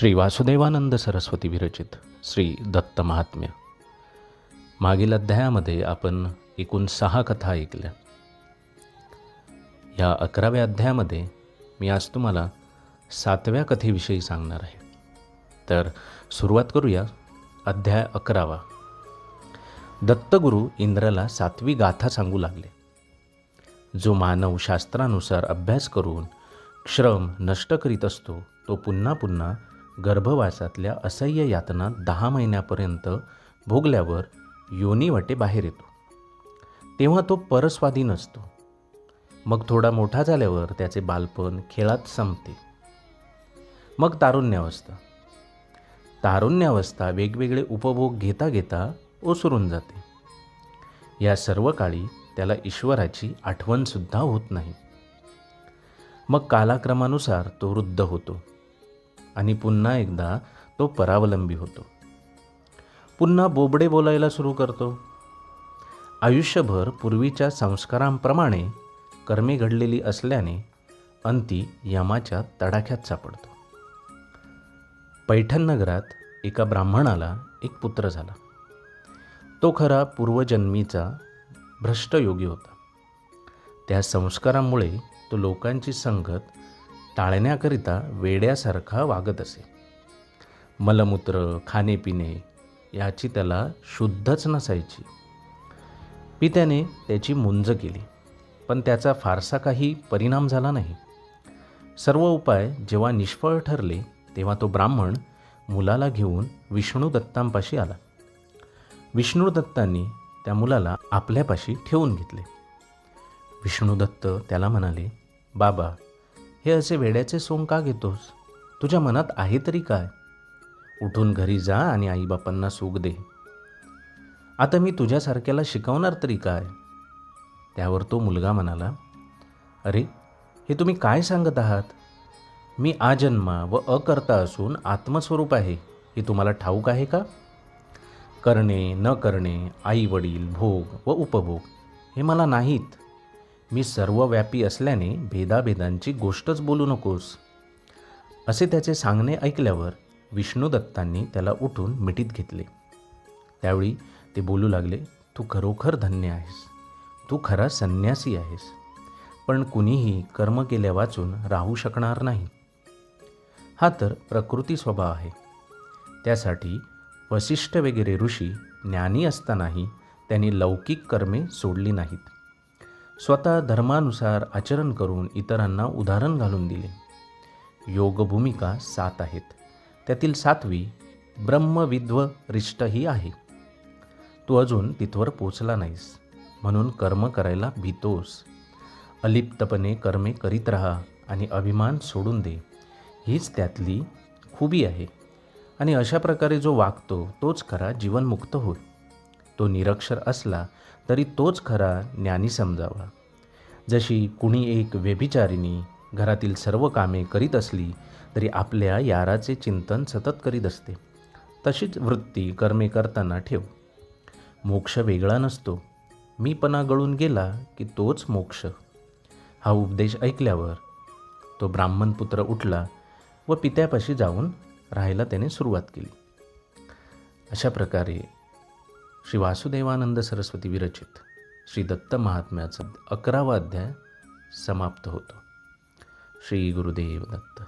श्री वासुदेवानंद सरस्वती विरचित श्री दत्त महात्म्य. मागील अध्यायामध्ये आपण एकूण सहा कथा ऐकल्या. या अकराव्या अध्यायामध्ये मी आज तुम्हाला सातव्या कथेविषयी सांगणार आहे. तर सुरुवात करूया अध्याय अकरावा. दत्तगुरू इंद्राला सातवी गाथा सांगू लागले. जो मानव शास्त्रानुसार अभ्यास करून श्रम नष्ट करीत असतो तो पुन्हा पुन्हा गर्भवासातल्या असह्य यातना दहा महिन्यापर्यंत भोगल्यावर योनीवाटे बाहेर येतो. तेव्हा तो परस्वादी नसतो. मग थोडा मोठा झाल्यावर त्याचे बालपण खेळात संपते. मग तारुण्यावस्था. तारुण्यावस्था वेगवेगळे उपभोग घेता घेता ओसरून जाते. या सर्व काळी त्याला ईश्वराची आठवणसुद्धा होत नाही. मग कालाक्रमानुसार तो वृद्ध होतो. आणि पुन्हा एकदा तो परावलंबी होतो. पुन्हा बोबडे बोलायला सुरू करतो. आयुष्यभर पूर्वीच्या संस्कारांप्रमाणे कर्मे घडलेली असल्याने अंती यमाच्या तडाख्यात सापडतो. पैठण नगरात एका ब्राह्मणाला एक पुत्र झाला. तो खरा पूर्वजन्मीचा भ्रष्टयोगी होता. त्या संस्कारामुळे तो लोकांची संगत टाळण्याकरिता वेड्यासारखा वागत असे. मलमूत्र खाणेपिणे याची त्याला शुद्धच नसायची. पित्याने त्याची मुंज केली पण त्याचा फारसा काही परिणाम झाला नाही. सर्व उपाय जेव्हा निष्फळ ठरले तेव्हा तो ब्राह्मण मुलाला घेऊन विष्णुदत्तांपाशी आला. विष्णुदत्तांनी त्या मुलाला आपल्यापाशी ठेवून घेतले. विष्णुदत्त त्याला म्हणाले बाबा हे असे वेड्याचे सोंग का घेतोस? तुझ्या मनात आहे तरी काय? उठून घरी जा आणि आईबापांना सुख दे. आता मी तुझ्यासारख्याला शिकवणार तरी काय? त्यावर तो मुलगा म्हणाला अरे हे तुम्ही काय सांगत आहात? मी आजन्मा व अकर्ता असून आत्मस्वरूप आहे. हे तुम्हाला ठाऊक आहे का? करणे न करणे आई वडील भोग व उपभोग हे मला नाहीत. मी सर्वव्यापी असल्याने भेदाभेदांची गोष्टच बोलू नकोस. असे त्याचे सांगणे ऐकल्यावर विष्णुदत्तांनी त्याला उठून मिठीत घेतले. त्यावेळी ते बोलू लागले तू खरोखर धन्य आहेस. तू खरा संन्यासी आहेस. पण कुणीही कर्म केल्या वाचून राहू शकणार नाही. हा तर प्रकृती स्वभाव आहे. त्यासाठी वसिष्ठ वगैरे ऋषी ज्ञानी असतानाही त्यांनी लौकिक कर्मे सोडली नाहीत. स्वतः धर्मानुसार आचरण करून इतरांना उदाहरण घालून दिले. योगभूमिका सात आहेत. त्यातील सातवी ब्रह्मविद्व रिष्ट ही आहे. तू अजून तिथवर पोचला नाहीस. म्हणून कर्म करायला भीतोस. अलिप्तपणे कर्मे करीत राहा आणि अभिमान सोडून दे. हीच त्यातली खुबी आहे. आणि अशा प्रकारे जो वागतो तोच खरा जीवनमुक्त होय. तो निरक्षर असला तरी तोच खरा ज्ञानी समजावा. जशी कुणी एक व्यभिचारिणी घरातील सर्व कामे करीत असली तरी आपल्या याराचे चिंतन सतत करीत असते. तशीच वृत्ती कर्मे करताना ठेव. मोक्ष वेगळा नसतो. मीपणा गळून गेला की तोच मोक्ष. हा उपदेश ऐकल्यावर तो ब्राह्मणपुत्र उठला व पित्यापाशी जाऊन राहायला त्याने सुरुवात केली. अशा प्रकारे श्री वासुदेवानंद सरस्वती विरचित श्री दत्त महात्म्याचा अकरावा अध्याय समाप्त होतो. श्री गुरुदेव दत्त.